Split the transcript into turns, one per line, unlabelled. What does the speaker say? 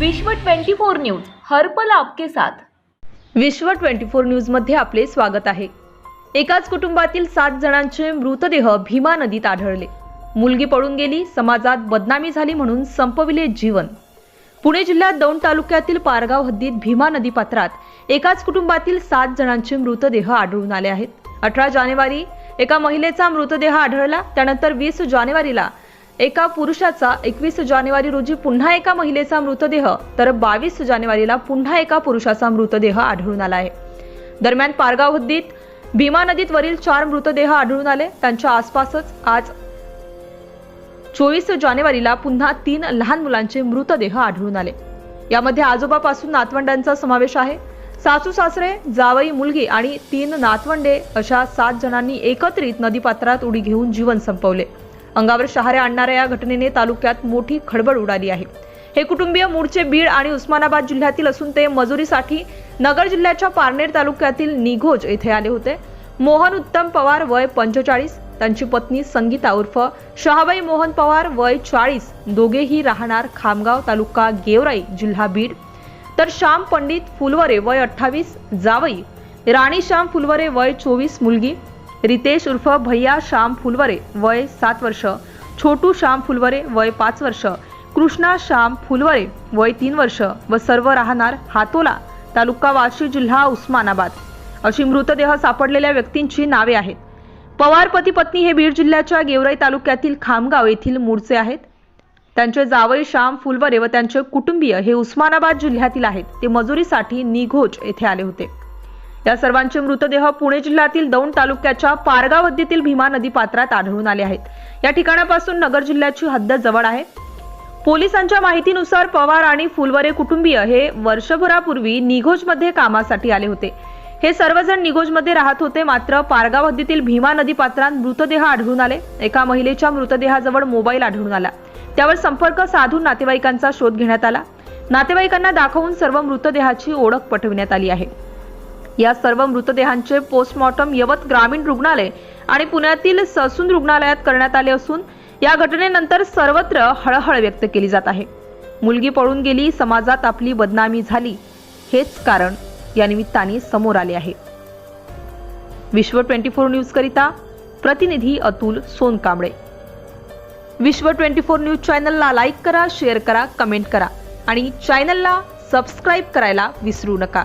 विश्व 24 न्यूज हर्पल आपके साथ.
विश्व 24 न्यूजमध्ये आपले स्वागत आहे. एकाच कुटुंबातील सात जणांचे मृतदेह भीमा नदीत आढळले. मुलगी पळून गेली समाजात बदनामी झाली म्हणून संपविले जीवन. पुणे जिल्ह्यात दौंड तालुक्यातील पारगाव हद्दीत भीमा नदी पात्रात एकाच कुटुंबातील सात जणांचे मृतदेह आढळून आले आहेत. अठरा जानेवारी एका महिलेचा मृतदेह आढळला त्यानंतर वीस जानेवारीला एका पुरुषाचा एकवीस जानेवारी रोजी पुन्हा एका महिलेचा मृतदेह तर बावीस जानेवारीला पुन्हा एका पुरुषाचा मृतदेह आढळून आला आहे. दरम्यान पारगाव हद्दीत भीमा नदीत वरील चार मृतदेह आढळून आले. त्यांच्या आसपासच आज चोवीस जानेवारीला पुन्हा तीन लहान मुलांचे मृतदेह आढळून आले. यामध्ये आजोबापासून नातवंडांचा समावेश आहे. सासू सासरे जावई मुलगी आणि तीन नातवंडे अशा सात जणांनी एकत्रित नदीपात्रात उडी घेऊन जीवन संपवले. अंगावर शहाऱ्या आणणाऱ्या या घटनेने तालुक्यात मोठी खळबळ उडाली आहे. हे कुटुंबीय मूळचे बीड आणि उस्मानाबाद जिल्ह्यातील असून ते मजुरीसाठी नगर जिल्ह्याच्या पारनेर तालुक्यातील निघोज येथे आले होते. मोहन उत्तम पवार वय पंचेचाळीस त्यांची पत्नी संगीता उर्फ शहाबाई मोहन पवार वय चाळीस दोघेही राहणार खामगाव तालुका गेवराई जिल्हा बीड. तर श्याम पंडित फुलवरे वय अठ्ठावीस जावई राणी श्याम फुलवरे वय चोवीस मुलगी रितेश उर्फ भैया श्याम फुलवरे वय सात वर्ष. छोटू श्याम फुलवरे वय पाच वर्ष. कृष्णा श्याम फुलवरे वय तीन वर्ष व सर्व राहणार हातोला तालुका वाशी जिल्हा उस्मानाबाद. अशी मृतदेह सापडलेल्या व्यक्तींची नावे आहेत. पवार पती पत्नी हे बीड जिल्ह्याच्या गेवराई तालुक्यातील खामगाव येथील मूळचे आहेत. त्यांचे जावई श्याम फुलवरे व त्यांचे कुटुंबीय हे उस्मानाबाद जिल्ह्यातील आहेत. ते मजुरीसाठी निघोज येथे आले होते. या सर्वांचे मृतदेह पुणे जिल्ह्यातील दौंड तालुक्याच्या पारगाव हद्दीतील भीमा नदी पात्रात आढळून आले आहेत. या ठिकाणापासून नगर जिल्ह्याची हद्द जवळ आहे. पोलिसांच्या माहितीनुसार पवार आणि फुलवरे कुटुंबीय हे वर्षभरापूर्वी निघोजमध्ये कामासाठी आले होते. हे सर्वजण निघोजमध्ये राहत होते मात्र पारगाव हद्दीतील भीमा नदी पात्रात मृतदेह आढळून आले. एका महिलेच्या मृतदेहाजवळ मोबाईल आढळून आला. त्यावर संपर्क साधून नातेवाईकांचा शोध घेण्यात आला. नातेवाईकांना दाखवून सर्व मृतदेहाची ओळख पटविण्यात आली आहे. या सर्व मृतदेहांचे पोस्टमॉर्टम यवत ग्रामीण रुग्णालय आणि पुण्यातील ससून रुग्णालयात करण्यात आले असून या घटनेनंतर सर्वत्र हळहळ व्यक्त केली जात आहे. मुलगी पळून गेली समाजात आपली बदनामी झाली. हेच कारण या निमित्ताने समोर आले आहे. विश्व ट्वेंटी फोर न्यूज करिता प्रतिनिधी Atul Sonkamble. Vishwa twenty four news चॅनलला लाईक करा शेअर करा कमेंट करा आणि चॅनलला सबस्क्राईब करायला विसरू नका.